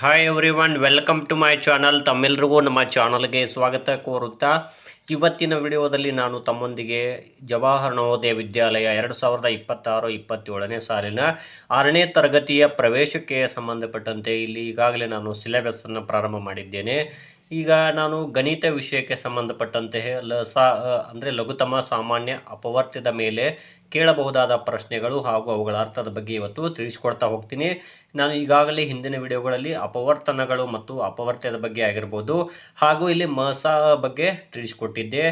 Hi everyone welcome to my channel ತಮ್ಮೆಲ್ರಿಗೂ ನಮ್ಮ ಚಾನಲ್ಗೆ ಸ್ವಾಗತ ಕೋರುತ್ತಾ. ಇವತ್ತಿನ ವಿಡಿಯೋದಲ್ಲಿ ನಾನು ತಮ್ಮೊಂದಿಗೆ ಜವಾಹರ್ ನವೋದಯ ವಿದ್ಯಾಲಯ ಎರಡು ಸಾವಿರದ ಇಪ್ಪತ್ತಾರು, ಇಪ್ಪತ್ತೇಳನೇ ಸಾಲಿನ ಆರನೇ ತರಗತಿಯ ಪ್ರವೇಶಕ್ಕೆ ಸಂಬಂಧಪಟ್ಟಂತೆ ಇಲ್ಲಿ ಈಗಾಗಲೇ ನಾನು ಸಿಲೆಬಸ್ಸನ್ನು ಪ್ರಾರಂಭ ಮಾಡಿದ್ದೇನೆ. ಈಗ ನಾನು ಗಣಿತ ವಿಷಯಕ್ಕೆ ಸಂಬಂಧಪಟ್ಟಂತೆ ಲಸ ಅಂದರೆ ಲಘುತಮ, ಸಾಮಾನ್ಯ ಅಪವರ್ತ್ಯದ ಮೇಲೆ ಕೇಳಬಹುದಾದ ಪ್ರಶ್ನೆಗಳು ಹಾಗೂ ಅವುಗಳ ಅರ್ಥದ ಬಗ್ಗೆ ಇವತ್ತು ತಿಳಿಸ್ಕೊಡ್ತಾ ಹೋಗ್ತೀನಿ. ನಾನು ಈಗಾಗಲೇ ಹಿಂದಿನ ವಿಡಿಯೋಗಳಲ್ಲಿ ಅಪವರ್ತನಗಳು ಮತ್ತು ಅಪವರ್ತ್ಯದ ಬಗ್ಗೆ ಆಗಿರ್ಬೋದು ಹಾಗೂ ಇಲ್ಲಿ ಮಸ ಬಗ್ಗೆ ತಿಳಿಸ್ಕೊಟ್ಟಿದ್ದೆ.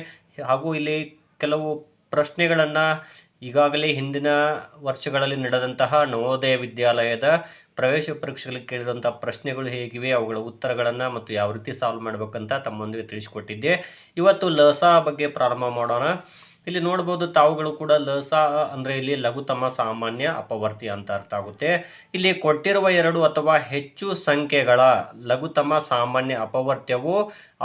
ಹಾಗೂ ಇಲ್ಲಿ ಕೆಲವು ಪ್ರಶ್ನೆಗಳನ್ನು ಈಗಾಗಲೇ ಹಿಂದಿನ ವರ್ಷಗಳಲ್ಲಿ ನಡೆದಂತಹ ನವೋದಯ ವಿದ್ಯಾಲಯದ ಪ್ರವೇಶ ಪರೀಕ್ಷೆಗಳಿಗೆ ಕೇಳಿದಂಥ ಪ್ರಶ್ನೆಗಳು ಹೇಗಿವೆ, ಅವುಗಳ ಉತ್ತರಗಳನ್ನು ಮತ್ತು ಯಾವ ರೀತಿ ಸಾಲ್ವ್ ಮಾಡಬೇಕಂತ ತಮ್ಮೊಂದಿಗೆ ತಿಳಿಸಿಕೊಟ್ಟಿದ್ದೆ. ಇವತ್ತು ಲಸ ಬಗ್ಗೆ ಪ್ರಾರಂಭ ಮಾಡೋಣ. ಇಲ್ಲಿ ನೋಡ್ಬೋದು ತಾವುಗಳು ಕೂಡ ಲಸ, ಅಂದರೆ ಇಲ್ಲಿ ಲಘುತಮ ಸಾಮಾನ್ಯ ಅಪವರ್ತಿ ಅಂತ ಅರ್ಥ ಆಗುತ್ತೆ. ಇಲ್ಲಿ ಕೊಟ್ಟಿರುವ ಎರಡು ಅಥವಾ ಹೆಚ್ಚು ಸಂಖ್ಯೆಗಳ ಲಘುತಮ ಸಾಮಾನ್ಯ ಅಪವರ್ತ್ಯವು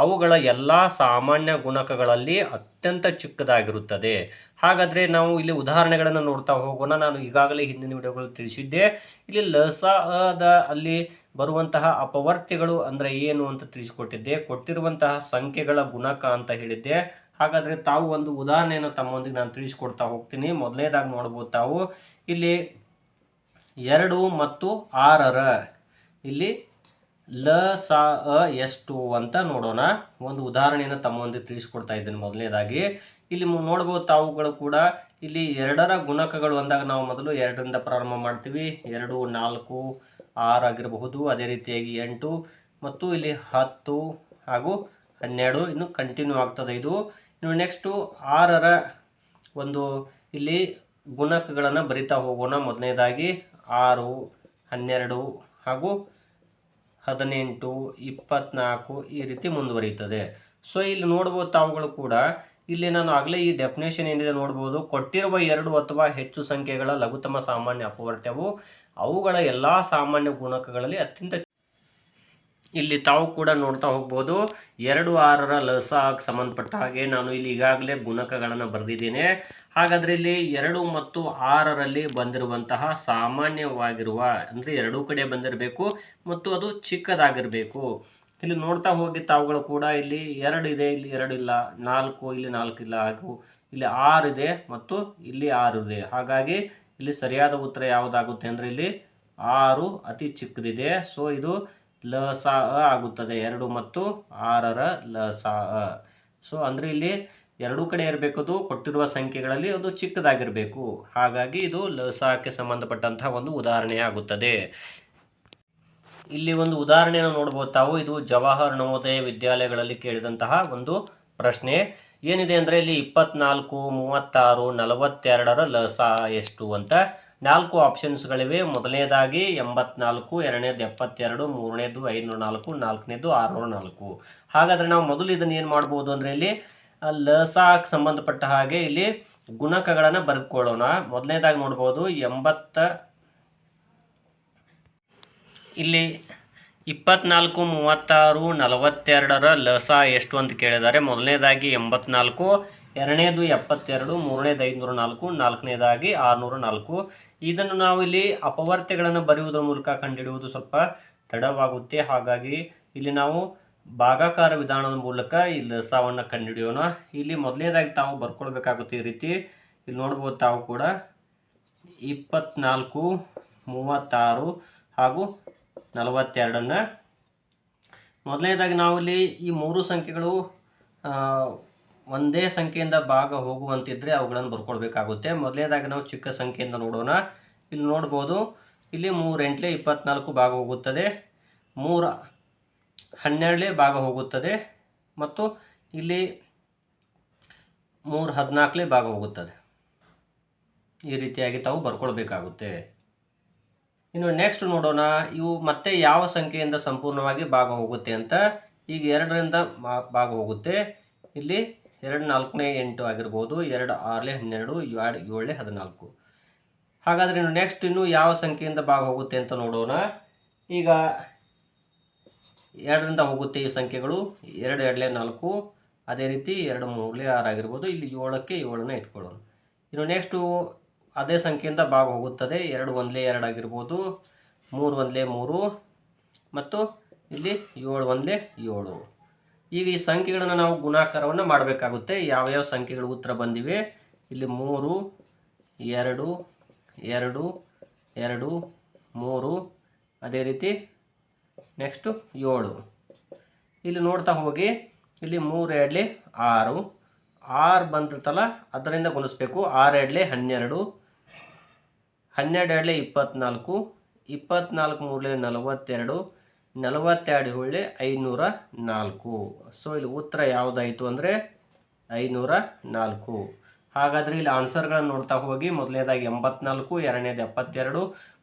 ಅವುಗಳ ಎಲ್ಲ ಸಾಮಾನ್ಯ ಗುಣಕಗಳಲ್ಲಿ ಅತ್ಯಂತ ಚಿಕ್ಕದಾಗಿರುತ್ತದೆ. ಹಾಗಾದರೆ ನಾವು ಇಲ್ಲಿ ಉದಾಹರಣೆಗಳನ್ನು ನೋಡ್ತಾ ಹೋಗೋಣ. ನಾನು ಈಗಾಗಲೇ ಹಿಂದಿನ ವಿಡಿಯೋಗಳು ತಿಳಿಸಿದ್ದೆ. ಇಲ್ಲಿ ಲಸ ಅದ ಅಲ್ಲಿ ಬರುವಂತಹ ಅಪವರ್ತಿಗಳು ಅಂದರೆ ಏನು ಅಂತ ತಿಳಿಸಿಕೊಟ್ಟಿದ್ದೆ. ಕೊಟ್ಟಿರುವಂತಹ ಸಂಖ್ಯೆಗಳ ಗುಣಕ ಅಂತ ಹೇಳಿದ್ದೆ. ಹಾಗಾದರೆ ತಾವು ಒಂದು ಉದಾಹರಣೆಯನ್ನು ತಮ್ಮೊಂದಿಗೆ ನಾನು ತಿಳಿಸ್ಕೊಡ್ತಾ ಹೋಗ್ತೀನಿ. ಮೊದಲನೇದಾಗಿ ನೋಡ್ಬೋದು ತಾವು. ಇಲ್ಲಿ ಎರಡು ಮತ್ತು ಆರರ. ಇಲ್ಲಿ ಲ, ಸ, ಅ ಎಷ್ಟು ಅಂತ ನೋಡೋಣ. ಒಂದು ಉದಾಹರಣೆಯನ್ನು ತಮ್ಮೊಂದಿಗೆ ತಿಳಿಸ್ಕೊಡ್ತಾ ಇದ್ದೀನಿ ಮೊದಲನೇದಾಗಿ ಇಲ್ಲಿ ನೋಡ್ಬೋದು ತಾವುಗಳು ಕೂಡ ಇಲ್ಲಿ ಎರಡರ ಗುಣಕಗಳು ಅಂದಾಗ ನಾವು ಮೊದಲು ಎರಡರಿಂದ ಪ್ರಾರಂಭ ಮಾಡ್ತೀವಿ. ಎರಡು, ನಾಲ್ಕು, ಆರು ಆಗಿರಬಹುದು. ಅದೇ ರೀತಿಯಾಗಿ ಎಂಟು ಮತ್ತು ಇಲ್ಲಿ ಹತ್ತು ಹಾಗೂ ಹನ್ನೆರಡು. ಇನ್ನು ಕಂಟಿನ್ಯೂ ಆಗ್ತದೆ ಇದು. ಇನ್ನು ನೆಕ್ಸ್ಟು ಆರರ ಒಂದು ಇಲ್ಲಿ ಗುಣಕಗಳನ್ನು ಬರಿತಾ ಹೋಗೋಣ. ಮೊದಲನೇದಾಗಿ ಆರು, ಹನ್ನೆರಡು ಹಾಗೂ ಹದಿನೆಂಟು, ಇಪ್ಪತ್ನಾಲ್ಕು ಈ ರೀತಿ ಮುಂದುವರಿಯುತ್ತದೆ. ಸೊ ಇಲ್ಲಿ ನೋಡ್ಬೋದು ತಾವುಗಳು ಕೂಡ, ಇಲ್ಲಿ ನಾನು ಆಗಲೇ ಈ ಡೆಫಿನೇಷನ್ ಏನಿದೆ ನೋಡ್ಬೋದು. ಕೊಟ್ಟಿರುವ ಎರಡು ಅಥವಾ ಹೆಚ್ಚು ಸಂಖ್ಯೆಗಳ ಲಘುತಮ ಸಾಮಾನ್ಯ ಅಪವರ್ತ್ಯವು ಅವುಗಳ ಎಲ್ಲ ಸಾಮಾನ್ಯ ಗುಣಕಗಳಲ್ಲಿ ಅತ್ಯಂತ ಇಲ್ಲಿ ತಾವು ಕೂಡ ನೋಡ್ತಾ ಹೋಗ್ಬೋದು. ಎರಡು ಆರರ ಲಸಕ್ಕೆ ಸಂಬಂಧಪಟ್ಟ ಹಾಗೆ ನಾನು ಇಲ್ಲಿ ಈಗಾಗಲೇ ಗುಣಕಗಳನ್ನು ಬರೆದಿದ್ದೇನೆ. ಹಾಗಾದರೆ ಇಲ್ಲಿ ಎರಡು ಮತ್ತು ಆರರಲ್ಲಿ ಬಂದಿರುವಂತಹ ಸಾಮಾನ್ಯವಾಗಿರುವ ಅಂದರೆ ಎರಡೂ ಕಡೆ ಬಂದಿರಬೇಕು ಮತ್ತು ಅದು ಚಿಕ್ಕದಾಗಿರಬೇಕು. ಇಲ್ಲಿ ನೋಡ್ತಾ ಹೋಗಿ ತಾವುಗಳು ಕೂಡ ಇಲ್ಲಿ ಎರಡು ಇದೆ, ಇಲ್ಲಿ ಎರಡು ಇಲ್ಲ, ನಾಲ್ಕು, ಇಲ್ಲಿ ನಾಲ್ಕು ಇಲ್ಲ, ಹಾಗೂ ಇಲ್ಲಿ ಆರು ಇದೆ ಮತ್ತು ಇಲ್ಲಿ ಆರು ಇದೆ. ಹಾಗಾಗಿ ಇಲ್ಲಿ ಸರಿಯಾದ ಉತ್ತರ ಯಾವುದಾಗುತ್ತೆ ಅಂದರೆ ಇಲ್ಲಿ ಆರು ಅತಿ ಚಿಕ್ಕದಿದೆ. ಸೊ ಇದು ಲ, ಸ, ಅ ಆಗುತ್ತದೆ. ಎರಡು ಮತ್ತು ಆರರ ಲ, ಸ, ಅ. ಸೊ ಅಂದರೆ ಇಲ್ಲಿ ಎರಡು ಕಡೆ ಇರಬೇಕದು, ಕೊಟ್ಟಿರುವ ಸಂಖ್ಯೆಗಳಲ್ಲಿ ಅದು ಚಿಕ್ಕದಾಗಿರಬೇಕು. ಹಾಗಾಗಿ ಇದು ಲ ಸಕ್ಕೆ ಸಂಬಂಧಪಟ್ಟಂತಹ ಒಂದು ಉದಾಹರಣೆ ಆಗುತ್ತದೆ. ಇಲ್ಲಿ ಒಂದು ಉದಾಹರಣೆಯನ್ನು ನೋಡ್ಬೋದು ತಾವು. ಇದು ಜವಾಹರ್ ನವೋದಯ ವಿದ್ಯಾಲಯಗಳಲ್ಲಿ ಕೇಳಿದಂತಹ ಒಂದು ಪ್ರಶ್ನೆ. ಏನಿದೆ ಅಂದರೆ ಇಲ್ಲಿ ಇಪ್ಪತ್ನಾಲ್ಕು, ಮೂವತ್ತಾರು, ನಲವತ್ತೆರಡರ ಲಸ ಎಷ್ಟು ಅಂತ. ನಾಲ್ಕು ಆಪ್ಷನ್ಸ್ಗಳಿವೆ ಮೊದಲನೇದಾಗಿ ಎಂಬತ್ನಾಲ್ಕು, ಎರಡನೇದು ಎಪ್ಪತ್ತೆರಡು, ಮೂರನೇದು ಐನೂರ ನಾಲ್ಕು ನಾಲ್ಕನೇದು ಆರುನೂರ ನಾಲ್ಕು ಹಾಗಾದರೆ ನಾವು ಮೊದಲು ಇದನ್ನು ಏನು ಮಾಡ್ಬೋದು ಅಂದರೆ ಇಲ್ಲಿ ಲಸಾಕ್ ಸಂಬಂಧಪಟ್ಟ ಹಾಗೆ ಇಲ್ಲಿ ಗುಣಕಗಳನ್ನು ಬರೆದುಕೊಳ್ಳೋಣ. ಮೊದಲನೇದಾಗಿ ನೋಡ್ಬೋದು ಎಂಬತ್ತ, ಇಲ್ಲಿ ಇಪ್ಪತ್ನಾಲ್ಕು, ಮೂವತ್ತಾರು, ನಲವತ್ತೆರಡರ ಲಸ ಎಷ್ಟು ಅಂತ ಕೇಳಿದ್ದಾರೆ. ಮೊದಲನೇದಾಗಿ ಎಂಬತ್ನಾಲ್ಕು ಎರಡನೇದು ಎಪ್ಪತ್ತೆರಡು, ಮೂರನೇದು ಐದುನೂರ ನಾಲ್ಕು, ನಾಲ್ಕನೇದಾಗಿ ಆರುನೂರ ನಾಲ್ಕು. ಇದನ್ನು ನಾವು ಇಲ್ಲಿ ಅಪವರ್ತ್ಯಗಳನ್ನು ಬರೆಯುವುದರ ಮೂಲಕ ಕಂಡುಹಿಡಿಯುವುದು ಸ್ವಲ್ಪ ತಡವಾಗುತ್ತೆ. ಹಾಗಾಗಿ ಇಲ್ಲಿ ನಾವು ಭಾಗಾಕಾರ ವಿಧಾನದ ಮೂಲಕ ಇಲ್ಲಿ ಲಸವನ್ನು ಕಂಡುಹಿಡಿಯೋಣ. ಇಲ್ಲಿ ಮೊದಲನೇದಾಗಿ ತಾವು ಬರ್ಕೊಳ್ಬೇಕಾಗುತ್ತೆ ಈ ರೀತಿ. ಇಲ್ಲಿ ನೋಡ್ಬೋದು ತಾವು ಕೂಡ ಇಪ್ಪತ್ನಾಲ್ಕು, ಮೂವತ್ತಾರು ಹಾಗೂ ನಲವತ್ತೆರಡನ್ನು. ಮೊದಲನೇದಾಗಿ ನಾವು ಇಲ್ಲಿ ಈ ಮೂರು ಸಂಖ್ಯೆಗಳು ಒಂದೇ ಸಂಖ್ಯೆಯಿಂದ ಭಾಗ ಹೋಗುವಂತಿದ್ರೆ ಅವುಗಳನ್ನು ಬರ್ಕೊಳ್ಬೇಕಾಗುತ್ತೆ ಮೊದಲನೇದಾಗಿ ನಾವು ಚಿಕ್ಕ ಸಂಖ್ಯೆಯಿಂದ ನೋಡೋಣ. ಇಲ್ಲಿ ನೋಡ್ಬೋದು, ಇಲ್ಲಿ ಮೂರು ಎಂಟ್ಲೆ ಇಪ್ಪತ್ನಾಲ್ಕು ಭಾಗ ಹೋಗುತ್ತದೆ. ಮೂರ ಹನ್ನೆರಡಲೇ ಭಾಗ ಹೋಗುತ್ತದೆ. ಮತ್ತು ಇಲ್ಲಿ ಮೂರು ಹದಿನಾಲ್ಕಲೇ ಭಾಗ ಹೋಗುತ್ತದೆ. ಈ ರೀತಿಯಾಗಿ ತಾವು ಬರ್ಕೊಳ್ಬೇಕಾಗುತ್ತೆ ಇನ್ನು ನೆಕ್ಸ್ಟ್ ನೋಡೋಣ, ಇವು ಮತ್ತೆ ಯಾವ ಸಂಖ್ಯೆಯಿಂದ ಸಂಪೂರ್ಣವಾಗಿ ಭಾಗ ಹೋಗುತ್ತೆ ಅಂತ. ಈಗ ಎರಡರಿಂದ ಭಾಗ ಹೋಗುತ್ತೆ. ಇಲ್ಲಿ ಎರಡು ನಾಲ್ಕನೇ ಎಂಟು ಆಗಿರ್ಬೋದು, ಎರಡು ಆರಲೆ ಹನ್ನೆರಡು, ಎರಡು ಏಳನೇ ಹದಿನಾಲ್ಕು. ಹಾಗಾದರೆ ಇನ್ನು ನೆಕ್ಸ್ಟ್ ಇನ್ನು ಯಾವ ಸಂಖ್ಯೆಯಿಂದ ಭಾಗ ಹೋಗುತ್ತೆ ಅಂತ ನೋಡೋಣ. ಈಗ ಎರಡರಿಂದ ಹೋಗುತ್ತೆ ಈ ಸಂಖ್ಯೆಗಳು. ಎರಡು ಎರಡಲೇ ನಾಲ್ಕು, ಅದೇ ರೀತಿ ಎರಡು ಮೂರಲೇ ಆರು ಆಗಿರ್ಬೋದು. ಇಲ್ಲಿ ಏಳಕ್ಕೆ ಏಳನ್ನ ಇಟ್ಕೊಳ್ಳೋಣ. ಇನ್ನು ನೆಕ್ಸ್ಟು ಅದೇ ಸಂಖ್ಯೆಯಿಂದ ಭಾಗ ಹೋಗುತ್ತದೆ ಎರಡು ಒಂದಲೇ ಎರಡು ಆಗಿರ್ಬೋದು, ಮೂರು ಒಂದಲೇ ಮೂರು, ಮತ್ತು ಇಲ್ಲಿ ಏಳು ಒಂದಲೇ ಏಳು. ಈಗ ಈ ಸಂಖ್ಯೆಗಳನ್ನು ನಾವು ಗುಣಾಕಾರವನ್ನು ಮಾಡಬೇಕಾಗುತ್ತೆ. ಯಾವ್ಯಾವ ಸಂಖ್ಯೆಗಳು ಉತ್ತರ ಬಂದಿವೆ? ಇಲ್ಲಿ ಮೂರು, ಎರಡು ಎರಡು ಎರಡು, ಮೂರು, ಅದೇ ರೀತಿ ನೆಕ್ಸ್ಟು ಏಳು. ಇಲ್ಲಿ ನೋಡ್ತಾ ಹೋಗಿ, ಇಲ್ಲಿ ಮೂರು ಎರಡ್ಲಿ ಆರು. ಆರು ಬಂದಿರ್ತಲ್ಲ, ಅದರಿಂದ ಗುಣಿಸ್ಬೇಕು. ಆರು ಎರಡ್ಲಿ ಹನ್ನೆರಡು ಹನ್ನೆರಡು ಎರಡ್ಲಿ ಇಪ್ಪತ್ತ್ನಾಲ್ಕು ಇಪ್ಪತ್ನಾಲ್ಕು ಮೂರಲೆ ನಲವತ್ತೆರಡು ನಲವತ್ತೆರಡು ಹೊಳ್ಳಿ ಐನೂರ ನಾಲ್ಕು. ಸೊ ಇಲ್ಲಿ ಉತ್ತರ ಯಾವುದಾಯಿತು ಅಂದರೆ ಐನೂರ ನಾಲ್ಕು. ಹಾಗಾದರೆ ಇಲ್ಲಿ ಆನ್ಸರ್ಗಳನ್ನು ನೋಡ್ತಾ ಹೋಗಿ. ಮೊದಲನೇದಾಗಿ ಎಂಬತ್ನಾಲ್ಕು, ಎರಡನೇದು ಎಪ್ಪತ್ತೆರಡು,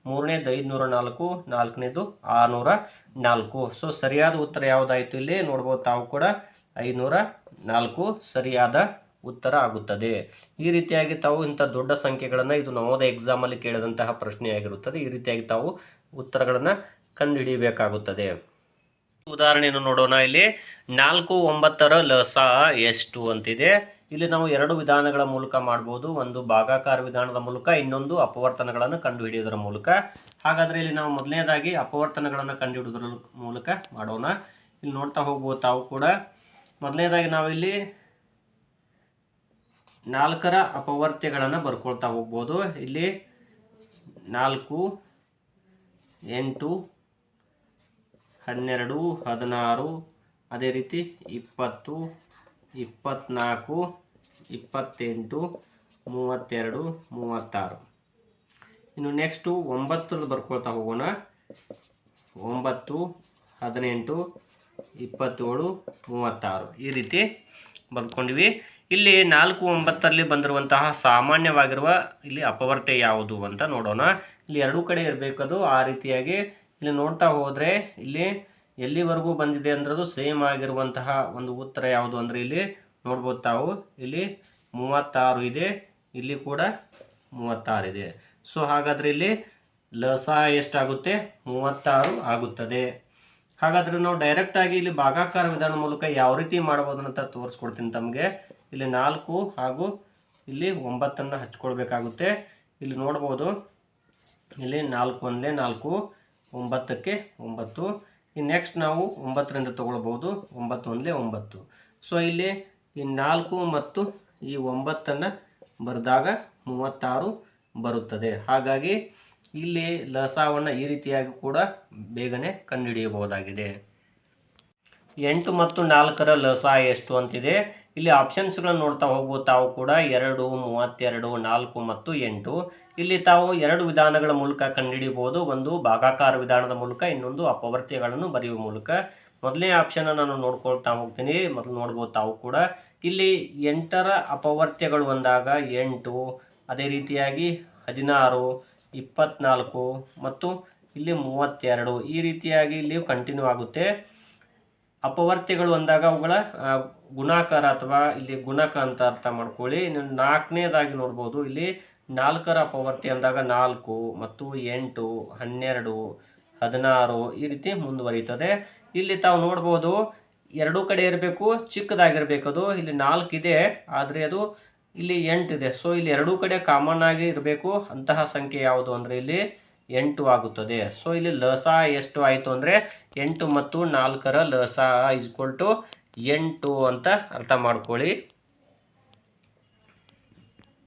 ಮೂರನೇದು ಐದುನೂರ ನಾಲ್ಕು, ನಾಲ್ಕನೇದು ಆರುನೂರ ನಾಲ್ಕು. ಸೊ ಸರಿಯಾದ ಉತ್ತರ ಯಾವುದಾಯಿತು ಇಲ್ಲಿ? ನೋಡ್ಬೋದು ತಾವು ಕೂಡ ಐನೂರ ನಾಲ್ಕು ಸರಿಯಾದ ಉತ್ತರ ಆಗುತ್ತದೆ. ಈ ರೀತಿಯಾಗಿ ತಾವು ಇಂಥ ದೊಡ್ಡ ಸಂಖ್ಯೆಗಳನ್ನು ಇದು ನವೋದಯ ಎಕ್ಸಾಮಲ್ಲಿ ಕೇಳಿದಂತಹ ಪ್ರಶ್ನೆಯಾಗಿರುತ್ತದೆ. ಈ ರೀತಿಯಾಗಿ ತಾವು ಉತ್ತರಗಳನ್ನು ಕಂಡುಹಿಡಿಯಬೇಕಾಗುತ್ತದೆ. ಉದಾಹರಣೆಯನ್ನು ನೋಡೋಣ. ಇಲ್ಲಿ ನಾಲ್ಕು ಒಂಬತ್ತರ ಲಸ ಎಷ್ಟು ಅಂತಿದೆ. ಇಲ್ಲಿ ನಾವು ಎರಡು ವಿಧಾನಗಳ ಮೂಲಕ ಮಾಡ್ಬೋದು. ಒಂದು ಭಾಗಾಕಾರ ವಿಧಾನದ ಮೂಲಕ, ಇನ್ನೊಂದು ಅಪವರ್ತನಗಳನ್ನು ಕಂಡುಹಿಡಿಯೋದರ ಮೂಲಕ. ಹಾಗಾದರೆ ಇಲ್ಲಿ ನಾವು ಮೊದಲನೇದಾಗಿ ಅಪವರ್ತನಗಳನ್ನು ಕಂಡುಹಿಡಿಯೋದ್ರ ಮೂಲಕ ಮಾಡೋಣ. ಇಲ್ಲಿ ನೋಡ್ತಾ ಹೋಗ್ಬೋದು ತಾವು ಕೂಡ. ಮೊದಲನೇದಾಗಿ ನಾವಿಲ್ಲಿ ನಾಲ್ಕರ ಅಪವರ್ತ್ಯಗಳನ್ನು ಬರ್ಕೊಳ್ತಾ ಹೋಗ್ಬೋದು. ಇಲ್ಲಿ ನಾಲ್ಕು, ಎಂಟು ಹನ್ನೆರಡು, ಹದಿನಾರು, ಅದೇ ರೀತಿ ಇಪ್ಪತ್ತು ಇಪ್ಪತ್ತ್ನಾಲ್ಕು ಇಪ್ಪತ್ತೆಂಟು, ಮೂವತ್ತೆರಡು, ಮೂವತ್ತಾರು. ಇನ್ನು ನೆಕ್ಸ್ಟು ಒಂಬತ್ತರದ್ದು ಬರ್ಕೊಳ್ತಾ ಹೋಗೋಣ. ಒಂಬತ್ತು, ಹದಿನೆಂಟು, ಇಪ್ಪತ್ತೇಳು, ಮೂವತ್ತಾರು. ಈ ರೀತಿ ಬರ್ಕೊಂಡ್ವಿ. ಇಲ್ಲಿ ನಾಲ್ಕು, ಒಂಬತ್ತರಲ್ಲಿ ಬಂದಿರುವಂತಹ ಸಾಮಾನ್ಯವಾಗಿರುವ ಇಲ್ಲಿ ಅಪವರ್ತೆ ಯಾವುದು ಅಂತ ನೋಡೋಣ. ಇಲ್ಲಿ ಎರಡೂ ಕಡೆ ಇರಬೇಕದು. ಆ ರೀತಿಯಾಗಿ ಇಲ್ಲಿ ನೋಡ್ತಾ ಹೋದರೆ ಇಲ್ಲಿ ಎಲ್ಲಿವರೆಗೂ ಬಂದಿದೆ ಅಂದ್ರದು ಸೇಮ್ ಆಗಿರುವಂತಹ ಒಂದು ಉತ್ತರ ಯಾವುದು ಅಂದರೆ ಇಲ್ಲಿ ನೋಡ್ಬೋದು ತಾವು. ಇಲ್ಲಿ ಮೂವತ್ತಾರು ಇದೆ. ಇಲ್ಲಿ ಕೂಡ ಮೂವತ್ತಾರು ಇದೆ. ಸೊ ಹಾಗಾದರೆ ಇಲ್ಲಿ ಲಸ ಎಷ್ಟಾಗುತ್ತೆ? ಮೂವತ್ತಾರು ಆಗುತ್ತದೆ. ಹಾಗಾದರೆ ನಾವು ಡೈರೆಕ್ಟಾಗಿ ಇಲ್ಲಿ ಭಾಗಾಕಾರ ವಿಧಾನ ಮೂಲಕ ಯಾವ ರೀತಿ ಮಾಡ್ಬೋದು ಅಂತ ತೋರಿಸ್ಕೊಡ್ತೀನಿ ತಮಗೆ. ಇಲ್ಲಿ ನಾಲ್ಕು ಹಾಗೂ ಇಲ್ಲಿ ಒಂಬತ್ತನ್ನು ಹಚ್ಕೊಳ್ಬೇಕಾಗುತ್ತೆ. ಇಲ್ಲಿ ನೋಡ್ಬೋದು. ಇಲ್ಲಿ ನಾಲ್ಕು ಒಂದಲೇ ನಾಲ್ಕು. ಒಂಬತ್ತಕ್ಕೆ ಒಂಬತ್ತು. ಇನ್ನು ನೆಕ್ಸ್ಟ್ ನಾವು ಒಂಬತ್ತರಿಂದ ತೊಗೊಳ್ಬೋದು. ಒಂಬತ್ತು ಒಂದಲೇ ಒಂಬತ್ತು. ಸೊ ಇಲ್ಲಿ ಈ ನಾಲ್ಕು ಮತ್ತು ಈ ಒಂಬತ್ತನ್ನು ಬರೆದಾಗ ಮೂವತ್ತಾರು ಬರುತ್ತದೆ. ಹಾಗಾಗಿ ಇಲ್ಲಿ ಲಸವನ್ನು ಈ ರೀತಿಯಾಗಿ ಕೂಡ ಬೇಗನೆ ಕಂಡುಹಿಡಿಯಬಹುದಾಗಿದೆ. ಎಂಟು ಮತ್ತು ನಾಲ್ಕರ ಲಸ ಎಷ್ಟು ಅಂತಿದೆ? ಇಲ್ಲಿ ಆಪ್ಷನ್ಸ್ಗಳನ್ನು ನೋಡ್ತಾ ಹೋಗ್ಬೋದು. ತಾವು ಕೂಡ ಎರಡು, ಮೂವತ್ತೆರಡು, ನಾಲ್ಕು ಮತ್ತು ಎಂಟು. ಇಲ್ಲಿ ತಾವು ಎರಡು ವಿಧಾನಗಳ ಮೂಲಕ ಕಂಡುಹಿಡಿಯಬಹುದು. ಒಂದು ಭಾಗಾಕಾರ ವಿಧಾನದ ಮೂಲಕ, ಇನ್ನೊಂದು ಅಪವರ್ತ್ಯಗಳನ್ನು ಬರೆಯುವ ಮೂಲಕ. ಮೊದಲನೇ ಆಪ್ಷನ್ ನಾನು ನೋಡ್ಕೊಳ್ತಾ ಹೋಗ್ತೀನಿ. ಮೊದಲು ನೋಡ್ಬೋದು ತಾವು ಕೂಡ. ಇಲ್ಲಿ ಎಂಟರ ಅಪವರ್ತ್ಯಗಳು ಬಂದಾಗ ಎಂಟು, ಅದೇ ರೀತಿಯಾಗಿ ಹದಿನಾರು, ಇಪ್ಪತ್ನಾಲ್ಕು ಮತ್ತು ಇಲ್ಲಿ ಮೂವತ್ತೆರಡು. ಈ ರೀತಿಯಾಗಿ ಇಲ್ಲಿ ಕಂಟಿನ್ಯೂ ಆಗುತ್ತೆ. ಅಪವರ್ತ್ಯಗಳು ಅಂದಾಗ ಅವುಗಳ ಗುಣಾಕಾರ ಅಥವಾ ಇಲ್ಲಿ ಗುಣಕ ಅಂತ ಅರ್ಥ ಮಾಡ್ಕೊಳ್ಳಿ. ನಾಲ್ಕನೇದಾಗಿ ನೋಡ್ಬೋದು. ಇಲ್ಲಿ ನಾಲ್ಕರ ಅಪವರ್ತಿ ಅಂದಾಗ ನಾಲ್ಕು ಮತ್ತು ಎಂಟು, ಹನ್ನೆರಡು, ಹದಿನಾರು ಈ ರೀತಿ ಮುಂದುವರಿಯುತ್ತದೆ. ಇಲ್ಲಿ ತಾವು ನೋಡ್ಬೋದು ಎರಡೂ ಕಡೆ ಇರಬೇಕು, ಚಿಕ್ಕದಾಗಿರ್ಬೇಕು ಅದು. ಇಲ್ಲಿ ಇದೆ ಆದರೆ ಅದು ಇಲ್ಲಿ ಎಂಟಿದೆ. ಸೊ ಇಲ್ಲಿ ಎರಡೂ ಕಡೆ ಕಾಮನ್ ಆಗಿ ಇರಬೇಕು. ಅಂತಹ ಸಂಖ್ಯೆ ಯಾವುದು ಅಂದರೆ ಇಲ್ಲಿ ಎಂಟು ಆಗುತ್ತದೆ. ಸೊ ಇಲ್ಲಿ ಲಸ ಎಷ್ಟು ಆಯಿತು ಅಂದರೆ ಎಂಟು ಮತ್ತು ನಾಲ್ಕರ ಲಸ ಇಸ್ಕೊಲ್ ಟು ಎಂಟು ಅಂತ ಅರ್ಥ ಮಾಡ್ಕೊಳ್ಳಿ.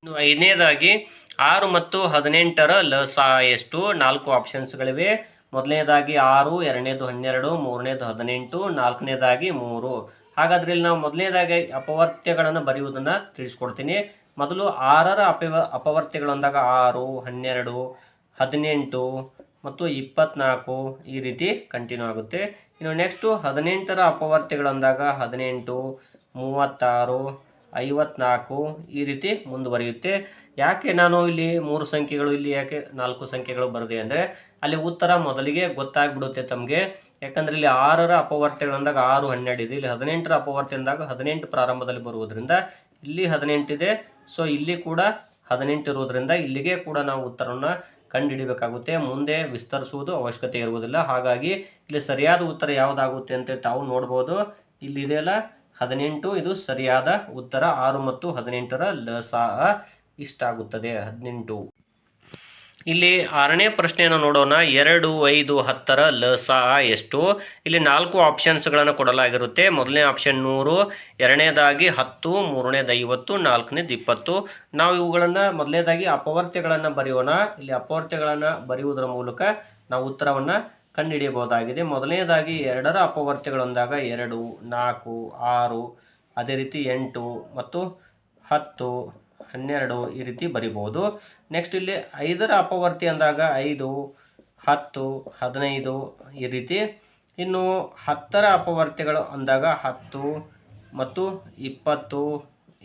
ಇನ್ನು ಐದನೇದಾಗಿ ಆರು ಮತ್ತು ಹದಿನೆಂಟರ ಲಸ ಎಷ್ಟು? ನಾಲ್ಕು ಆಪ್ಷನ್ಸ್ಗಳಿವೆ ಮೊದಲನೇದಾಗಿ ಆರು, ಎರಡನೇದು ಹನ್ನೆರಡು, ಮೂರನೇದು ಹದಿನೆಂಟು, ನಾಲ್ಕನೇದಾಗಿ ಮೂರು. ಹಾಗಾದ್ರೆ ಇಲ್ಲಿ ನಾವು ಮೊದಲನೇದಾಗಿ ಅಪವರ್ತ್ಯಗಳನ್ನು ಬರೆಯುವುದನ್ನು ತಿಳಿಸ್ಕೊಡ್ತೀನಿ. ಮೊದಲು ಆರರ ಅಪವ ಅಪವರ್ತ್ಯಗಳು ಅಂದಾಗ ಆರು, ಹನ್ನೆರಡು ಹದಿನೆಂಟು ಮತ್ತು ಇಪ್ಪತ್ನಾಲ್ಕು ಈ ರೀತಿ ಕಂಟಿನ್ಯೂ ಆಗುತ್ತೆ. ಇನ್ನು ನೆಕ್ಸ್ಟು ಹದಿನೆಂಟರ ಅಪವರ್ತಿಗಳಂದಾಗ ಹದಿನೆಂಟು, ಮೂವತ್ತಾರು, ಐವತ್ನಾಲ್ಕು ಈ ರೀತಿ ಮುಂದುವರಿಯುತ್ತೆ. ಯಾಕೆ ನಾನು ಇಲ್ಲಿ ಮೂರು ಸಂಖ್ಯೆಗಳು, ಇಲ್ಲಿ ಯಾಕೆ ನಾಲ್ಕು ಸಂಖ್ಯೆಗಳು ಬರದೆ ಅಂದರೆ ಅಲ್ಲಿ ಉತ್ತರ ಮೊದಲಿಗೆ ಗೊತ್ತಾಗ್ಬಿಡುತ್ತೆ ತಮಗೆ. ಯಾಕಂದರೆ ಇಲ್ಲಿ ಆರರ ಅಪವರ್ತಿಗಳಂದಾಗ ಆರು ಹನ್ನೆರಡು ಇದೆ. ಇಲ್ಲಿ ಹದಿನೆಂಟರ ಅಪವರ್ತಿ ಅಂದಾಗ ಹದಿನೆಂಟು ಪ್ರಾರಂಭದಲ್ಲಿ ಬರುವುದರಿಂದ ಇಲ್ಲಿ ಹದಿನೆಂಟಿದೆ ಸೊ ಇಲ್ಲಿ ಕೂಡ ಹದಿನೆಂಟು ಇರುವುದರಿಂದ ಇಲ್ಲಿಗೆ ಕೂಡ ನಾವು ಉತ್ತರವನ್ನು ಕಂಡುಹಿಡಿಬೇಕಾಗುತ್ತೆ. ಮುಂದೆ ವಿಸ್ತರಿಸುವುದು ಅವಶ್ಯಕತೆ ಇರುವುದಿಲ್ಲ. ಹಾಗಾಗಿ ಇಲ್ಲಿ ಸರಿಯಾದ ಉತ್ತರ ಯಾವುದಾಗುತ್ತೆ ಅಂತ ತಾವು ನೋಡ್ಬೋದು. ಇಲ್ಲಿ ಇದೆಯಲ್ಲ ಹದಿನೆಂಟು, ಇದು ಸರಿಯಾದ ಉತ್ತರ. ಆರು ಮತ್ತು ಹದಿನೆಂಟರ ಲಸ ಇಷ್ಟಾಗುತ್ತದೆ. ಹದಿನೆಂಟು. ಇಲ್ಲಿ ಆರನೇ ಪ್ರಶ್ನೆಯನ್ನು ನೋಡೋಣ. ಎರಡು, ಐದು, ಹತ್ತರ ಲಸ ಎಷ್ಟು? ಇಲ್ಲಿ ನಾಲ್ಕು ಆಪ್ಷನ್ಸ್ಗಳನ್ನು ಕೊಡಲಾಗಿರುತ್ತೆ. ಮೊದಲನೇ ಆಪ್ಷನ್ ನೂರು, ಎರಡನೇದಾಗಿ ಹತ್ತು, ಮೂರನೇದು ಐವತ್ತು, ನಾಲ್ಕನೇದು ಇಪ್ಪತ್ತು. ನಾವು ಇವುಗಳನ್ನು ಮೊದಲನೇದಾಗಿ ಅಪವರ್ತ್ಯಗಳನ್ನು ಬರೆಯೋಣ. ಇಲ್ಲಿ ಅಪವರ್ತ್ಯಗಳನ್ನು ಬರೆಯುವುದರ ಮೂಲಕ ನಾವು ಉತ್ತರವನ್ನು ಕಂಡುಹಿಡಿಯಬಹುದಾಗಿದೆ. ಮೊದಲನೇದಾಗಿ ಎರಡರ ಅಪವರ್ತ್ಯಗಳೊಂದಾಗ ಎರಡು, ನಾಲ್ಕು, ಆರು, ಅದೇ ರೀತಿ ಎಂಟು ಮತ್ತು ಹತ್ತು ಹನ್ನೆರಡು ಈ ರೀತಿ ಬರಿಬೋದು. ನೆಕ್ಸ್ಟ್ ಇಲ್ಲಿ ಐದರ ಅಪವರ್ತಿ ಅಂದಾಗ ಐದು, ಹತ್ತು, ಹದಿನೈದು ಈ ರೀತಿ. ಇನ್ನು ಹತ್ತರ ಅಪವರ್ತಿಗಳು ಅಂದಾಗ ಹತ್ತು ಮತ್ತು ಇಪ್ಪತ್ತು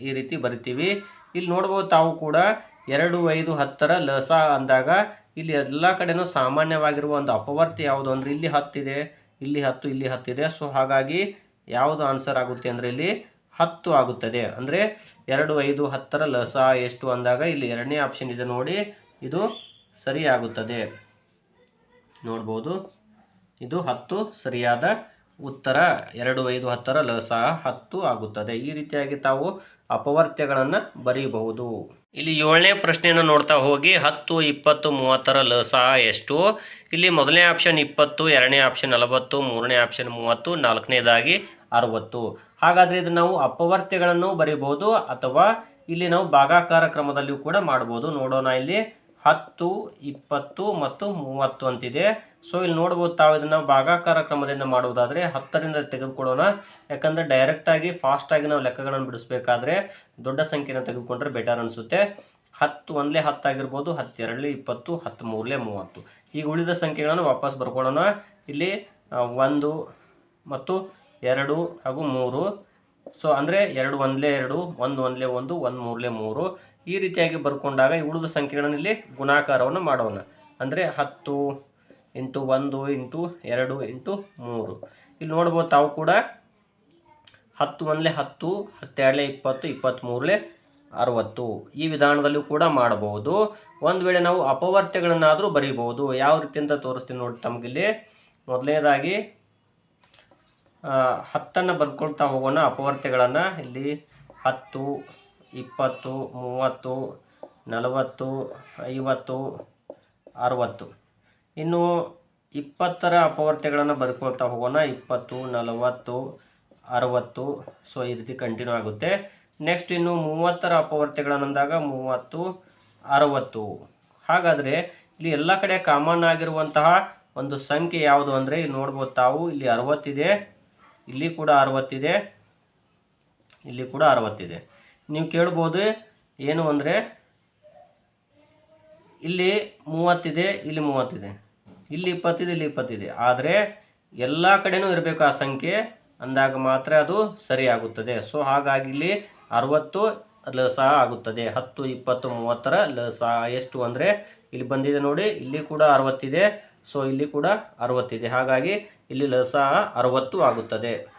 ಈ ರೀತಿ ಬರಿತೀವಿ. ಇಲ್ಲಿ ನೋಡ್ಬೋದು ತಾವು ಕೂಡ ಎರಡು, ಐದು, ಹತ್ತರ ಲಸ ಅಂದಾಗ ಇಲ್ಲಿ ಎಲ್ಲ ಕಡೆನೂ ಸಾಮಾನ್ಯವಾಗಿರುವ ಒಂದು ಅಪವರ್ತಿ ಯಾವುದು ಅಂದರೆ ಇಲ್ಲಿ ಹತ್ತಿದೆ, ಇಲ್ಲಿ ಹತ್ತು, ಇಲ್ಲಿ ಹತ್ತಿದೆ. ಸೊ ಹಾಗಾಗಿ ಯಾವುದು ಆನ್ಸರ್ ಆಗುತ್ತೆ ಅಂದರೆ ಇಲ್ಲಿ ಹತ್ತು ಆಗುತ್ತದೆ. ಅಂದರೆ ಎರಡು, ಐದು, ಹತ್ತರ ಲಸ ಎಷ್ಟು ಅಂದಾಗ ಇಲ್ಲಿ ಎರಡನೇ ಆಪ್ಷನ್ ಇದೆ ನೋಡಿ. ಇದು ಸರಿಯಾಗುತ್ತದೆ. ನೋಡ್ಬೋದು. ಇದು ಹತ್ತು ಸರಿಯಾದ ಉತ್ತರ. ಎರಡು, ಐದು, ಹತ್ತರ ಲಸ ಹತ್ತು ಆಗುತ್ತದೆ. ಈ ರೀತಿಯಾಗಿ ತಾವು ಅಪವರ್ತ್ಯಗಳನ್ನು ಬರೀಬಹುದು. ಇಲ್ಲಿ ಏಳನೇ ಪ್ರಶ್ನೆಯನ್ನು ನೋಡ್ತಾ ಹೋಗಿ. ಹತ್ತು, ಇಪ್ಪತ್ತು, ಮೂವತ್ತರ ಲಸ ಎಷ್ಟು? ಇಲ್ಲಿ ಮೊದಲನೇ ಆಪ್ಷನ್ ಇಪ್ಪತ್ತು, ಎರಡನೇ ಆಪ್ಷನ್ ನಲವತ್ತು, ಮೂರನೇ ಆಪ್ಷನ್ ಮೂವತ್ತು, ನಾಲ್ಕನೇದಾಗಿ ಅರವತ್ತು. ಹಾಗಾದರೆ ಇದು ನಾವು ಅಪವರ್ತ್ಯಗಳನ್ನು ಬರೀಬಹುದು ಅಥವಾ ಇಲ್ಲಿ ನಾವು ಭಾಗಾಕಾರ ಕ್ರಮದಲ್ಲಿಯೂ ಕೂಡ ಮಾಡ್ಬೋದು. ನೋಡೋಣ ಇಲ್ಲಿ ಹತ್ತು, ಇಪ್ಪತ್ತು ಮತ್ತು ಮೂವತ್ತು ಅಂತಿದೆ. ಸೊ ಇಲ್ಲಿ ನೋಡ್ಬೋದು ತಾವು ಇದನ್ನು ಭಾಗಾಕಾರ ಕ್ರಮದಿಂದ ಮಾಡುವುದಾದರೆ ಹತ್ತರಿಂದ ತೆಗೆದುಕೊಳ್ಳೋಣ. ಯಾಕಂದರೆ ಡೈರೆಕ್ಟಾಗಿ ಫಾಸ್ಟಾಗಿ ನಾವು ಲೆಕ್ಕಗಳನ್ನು ಬಿಡಿಸ್ಬೇಕಾದ್ರೆ ದೊಡ್ಡ ಸಂಖ್ಯೆನ ತೆಗೆದುಕೊಂಡ್ರೆ ಬೆಟರ್ ಅನಿಸುತ್ತೆ. ಹತ್ತು ಒಂದಲೇ ಹತ್ತಾಗಿರ್ಬೋದು ಹತ್ತೆರಡಲೇ ಇಪ್ಪತ್ತು, ಹತ್ತು ಮೂರಲೇ ಮೂವತ್ತು. ಈಗ ಉಳಿದ ಸಂಖ್ಯೆಗಳನ್ನು ವಾಪಸ್ ಬರ್ಕೊಳ್ಳೋಣ. ಇಲ್ಲಿ ಒಂದು ಮತ್ತು ಎರಡು ಹಾಗೂ ಮೂರು. ಸೊ ಅಂದರೆ ಎರಡು ಒಂದಲೇ ಎರಡು, ಒಂದು ಒಂದಲೇ ಒಂದು ಒಂದು ಮೂರಲೇ ಮೂರು. ಈ ರೀತಿಯಾಗಿ ಬರ್ಕೊಂಡಾಗ ಈ ಉಳಿದ ಸಂಖ್ಯೆಗಳನ್ನು ಇಲ್ಲಿ ಗುಣಾಕಾರವನ್ನು ಮಾಡೋಣ. ಅಂದರೆ ಹತ್ತು ಇಂಟು ಒಂದು ಇಂಟು ಎರಡು ಇಂಟು ಮೂರು. ಇಲ್ಲಿ ನೋಡ್ಬೋದು ತಾವು ಕೂಡ ಹತ್ತು ಒಂದಲೇ ಹತ್ತು, ಹತ್ತೆರಡಲೇ ಇಪ್ಪತ್ತು, ಇಪ್ಪತ್ತ್ಮೂರಲೇ ಅರವತ್ತು. ಈ ವಿಧಾನದಲ್ಲೂ ಕೂಡ ಮಾಡಬಹುದು. ಒಂದು ವೇಳೆ ನಾವು ಅಪವರ್ತ್ಯಗಳನ್ನಾದರೂ ಬರೀಬಹುದು. ಯಾವ ರೀತಿಯಿಂದ ಅಂತ ತೋರಿಸ್ತೀನಿ ನೋಡಿ ತಮಗಿಲ್ಲಿ. ಮೊದಲನೇದಾಗಿ ಹತ್ತನ್ನು ಬರ್ಕೊಳ್ತಾ ಹೋಗೋಣ ಅಪವರ್ತ್ಯಗಳನ್ನು ಇಲ್ಲಿ ಹತ್ತು, ಇಪ್ಪತ್ತು, ಮೂವತ್ತು, ನಲವತ್ತು, ಐವತ್ತು, ಅರವತ್ತು. ಇನ್ನು ಇಪ್ಪತ್ತರ ಅಪವರ್ತ್ಯಗಳನ್ನು ಬರ್ಕೊಳ್ತಾ ಹೋಗೋಣ. ಇಪ್ಪತ್ತು, ನಲವತ್ತು, ಅರವತ್ತು. ಸೊ ಈ ರೀತಿ ಕಂಟಿನ್ಯೂ ಆಗುತ್ತೆ. ನೆಕ್ಸ್ಟ್ ಇನ್ನು ಮೂವತ್ತರ ಅಪವರ್ತ್ಯಗಳನ್ನಂದಾಗ ಮೂವತ್ತು, ಅರವತ್ತು. ಹಾಗಾದರೆ ಇಲ್ಲಿ ಎಲ್ಲ ಕಡೆ ಕಾಮನ್ ಆಗಿರುವಂತಹ ಒಂದು ಸಂಖ್ಯೆ ಯಾವುದು ಅಂದರೆ ಇಲ್ಲಿ ನೋಡ್ಬೋದು ತಾವು, ಇಲ್ಲಿ ಅರವತ್ತಿದೆ ಇಲ್ಲಿ ಕೂಡ ಅರವತ್ತಿದೆ. ಇಲ್ಲಿ ಕೂಡ ಅರವತ್ತಿದೆ. ನೀವು ಕೇಳ್ಬೋದು ಏನು ಅಂದರೆ ಇಲ್ಲಿ ಮೂವತ್ತಿದೆ ಇಲ್ಲಿ ಮೂವತ್ತಿದೆ. ಇಲ್ಲಿ ಇಪ್ಪತ್ತಿದೆ ಇಲ್ಲಿ ಇಪ್ಪತ್ತಿದೆ. ಆದರೆ ಎಲ್ಲ ಕಡೆನೂ ಇರಬೇಕು ಆ ಸಂಖ್ಯೆ. ಅಂದಾಗ ಮಾತ್ರ ಅದು ಸರಿಯಾಗುತ್ತದೆ. ಸೊ ಹಾಗಾಗಿ ಇಲ್ಲಿ ಅರವತ್ತು ಸಹ ಆಗುತ್ತದೆ. ಹತ್ತು, ಇಪ್ಪತ್ತು, ಮೂವತ್ತರ ಲಸ ಎಷ್ಟು ಅಂದರೆ ಇಲ್ಲಿ ಬಂದಿದೆ ನೋಡಿ. ಇಲ್ಲಿ ಕೂಡ ಅರವತ್ತಿದೆ. ಸೊ ಇಲ್ಲಿ ಕೂಡ ಅರವತ್ತಿದೆ. ಹಾಗಾಗಿ ಇಲ್ಲಿ ಲಸ ಅರವತ್ತು ಆಗುತ್ತದೆ.